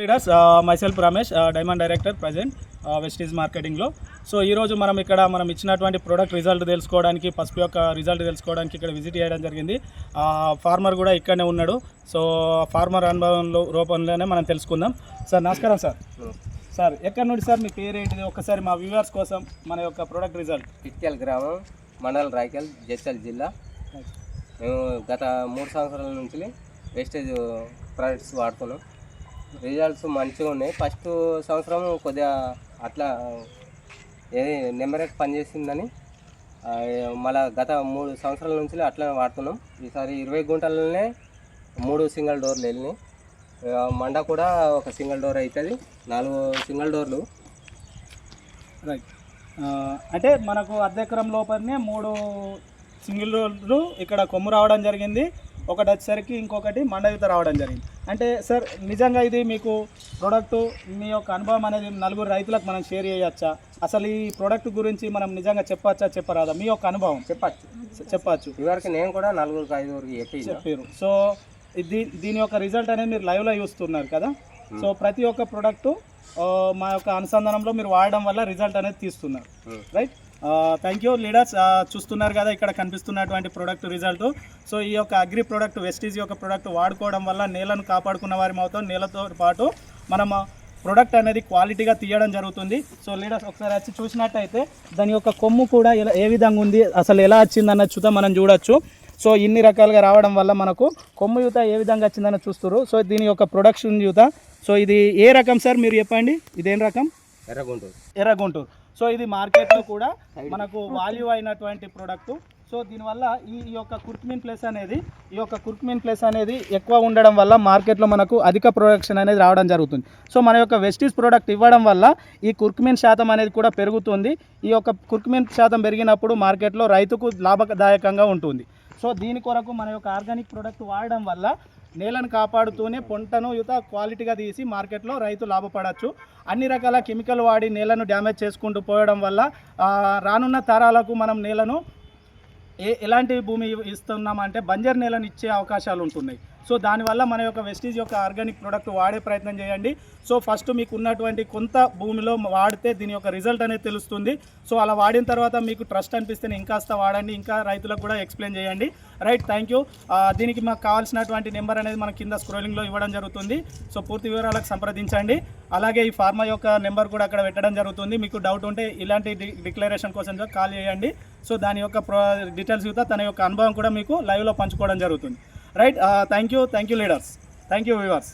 Leaders myself Ramesh diamond director present Vestige మార్కెటింగ్లో so ఈరోజు మనం ఇక్కడ మనం ఇచ్చినటువంటి ప్రోడక్ట్ రిజల్ట్ తెలుసుకోవడానికి పసుపు యొక్క రిజల్ట్ తెలుసుకోవడానికి ఇక్కడ విజిట్ చేయడం జరిగింది ఫార్మర్ కూడా ఇక్కడనే ఉన్నాడు సో ఫార్మర్ అనుభవంలో రూపంలోనే మనం తెలుసుకుందాం సార్ నమస్కారం సార్ సార్ ఎక్కడ నుండి సార్ మీ పేరు ఏంటిది ఒకసారి మా వ్యూవర్స్ కోసం మన యొక్క ప్రోడక్ట్ రిజల్ట్ ఇట్కెల్ గ్రామం మండల్ రాయకల్ జడ్చల్ జిల్లా మేము గత మూడు సంవత్సరాల నుంచి వేస్టేజ్ ప్రోడక్ట్స్ వాడుతున్నాం రిజల్ట్స్ మంచిగా ఉన్నాయి ఫస్ట్ సంవత్సరం కొద్దిగా అట్లా ఏది నెంబరేట్ పనిచేసిందని మళ్ళా గత మూడు సంవత్సరాల నుంచి అట్లా వాడుతున్నాం ఈసారి ఇరవై గుంటలనే మూడు సింగిల్ డోర్లు వెళ్ళినాయి మండ కూడా ఒక సింగిల్ డోర్ అవుతుంది నాలుగు సింగిల్ డోర్లు రైట్ అంటే మనకు అర్ధ ఎకరం లోపలనే మూడు సింగిల్ డోర్లు ఇక్కడ కొమ్ము రావడం జరిగింది ఒకటి వచ్చేసరికి ఇంకొకటి మండవిత రావడం జరిగింది అంటే సార్ నిజంగా ఇది మీకు ప్రోడక్ట్ మీ యొక్క అనుభవం అనేది నలుగురు రైతులకు మనం షేర్ చేయొచ్చా అసలు ఈ ప్రోడక్ట్ గురించి మనం నిజంగా చెప్పచ్చా చెప్పరాదా మీ యొక్క అనుభవం చెప్పచ్చు చెప్పచ్చు ఇవరికి నేను కూడా నలుగురు ఐదుగురికి చెప్పి చెప్పారు సో ఇది దీని యొక్క రిజల్ట్ అనేది మీరు లైవ్లో చూస్తున్నారు కదా సో ప్రతి ఒక్క ప్రోడక్టు మా యొక్క అనుసంధానంలో మీరు వాడడం వల్ల రిజల్ట్ అనేది తీస్తున్నారు రైట్ థ్యాంక్ యూ లీడర్స్ చూస్తున్నారు కదా ఇక్కడ కనిపిస్తున్నటువంటి ప్రోడక్ట్ రిజల్ట్ సో ఈ యొక్క అగ్రి ప్రోడక్ట్ వెస్టీజ్ యొక్క ప్రోడక్ట్ వాడుకోవడం వల్ల నేలను కాపాడుకున్న వారి అవుతాం నేలతో పాటు మనం ప్రొడక్ట్ అనేది క్వాలిటీగా తీయడం జరుగుతుంది సో లీడర్స్ ఒకసారి వచ్చి చూసినట్టయితే దాని యొక్క కొమ్ము కూడా ఎలా ఏ విధంగా ఉంది అసలు ఎలా వచ్చిందన్న చూత మనం చూడొచ్చు సో ఇన్ని రకాలుగా రావడం వల్ల మనకు కొమ్ము యూత ఏ విధంగా వచ్చిందని చూస్తారు సో దీని యొక్క ప్రొడక్షన్ యూత సో ఇది ఏ రకం సార్ మీరు చెప్పండి ఇదేం రకం ఎర్రగుంటూరు ఎర్రగుంటూరు సో ఇది మార్కెట్లో కూడా మనకు వాల్యూ అయినటువంటి ప్రోడక్ట్ సో దీనివల్ల ఈ యొక్క కుర్క్మిన్ ప్లస్ అనేది ఈ యొక్క కుర్క్మిన్ ప్లస్ అనేది ఎక్కువ ఉండడం వల్ల మార్కెట్లో మనకు అధిక ప్రొడక్షన్ అనేది రావడం జరుగుతుంది సో మన యొక్క వెస్టీస్ ప్రోడక్ట్ ఇవ్వడం వల్ల ఈ కుర్క్మిన్ శాతం అనేది కూడా పెరుగుతుంది ఈ యొక్క కుర్క్మిన్ శాతం పెరిగినప్పుడు మార్కెట్లో రైతుకు లాభదాయకంగా ఉంటుంది సో దీని కొరకు మన యొక్క ఆర్గానిక్ ప్రోడక్ట్ వాడడం వల్ల నేలను కాపాడుతూనే పంటను యుత క్వాలిటీగా తీసి మార్కెట్లో రైతు లాభపడవచ్చు అన్ని రకాల కెమికల్ వాడి నేలను డ్యామేజ్ చేసుకుంటూ పోయడం వల్ల రానున్న తరాలకు మనం నేలను ఏ ఎలాంటి భూమి ఇస్తున్నామంటే బంజర్ నేలను ఇచ్చే అవకాశాలు ఉంటున్నాయి సో దానివల్ల మన యొక్క వెస్టీజ్ యొక్క ఆర్గానిక్ ప్రోడక్ట్ వాడే ప్రయత్నం చేయండి సో ఫస్ట్ మీకు ఉన్నటువంటి కొంత భూమిలో వాడితే దీని యొక్క రిజల్ట్ అనేది తెలుస్తుంది సో అలా వాడిన తర్వాత మీకు ట్రస్ట్ అనిపిస్తేనే ఇంకాస్త వాడండి ఇంకా రైతులకు కూడా ఎక్స్ప్లెయిన్ చేయండి రైట్ థ్యాంక్ యూ దీనికి మాకు కావాల్సినటువంటి నెంబర్ అనేది మన కింద స్క్రోలింగ్లో ఇవ్వడం జరుగుతుంది సో పూర్తి వివరాలకు సంప్రదించండి అలాగే ఈ ఫార్మా యొక్క నెంబర్ కూడా అక్కడ పెట్టడం జరుగుతుంది మీకు డౌట్ ఉంటే ఇలాంటి డిక్లరేషన్ కోసం కాల్ చేయండి సో దాని యొక్క డీటెయిల్స్ కూడా తన యొక్క అనుభవం కూడా మీకు లైవ్లో పంచుకోవడం జరుగుతుంది Right? Uh, thank you. Thank you, leaders. Thank you, viewers.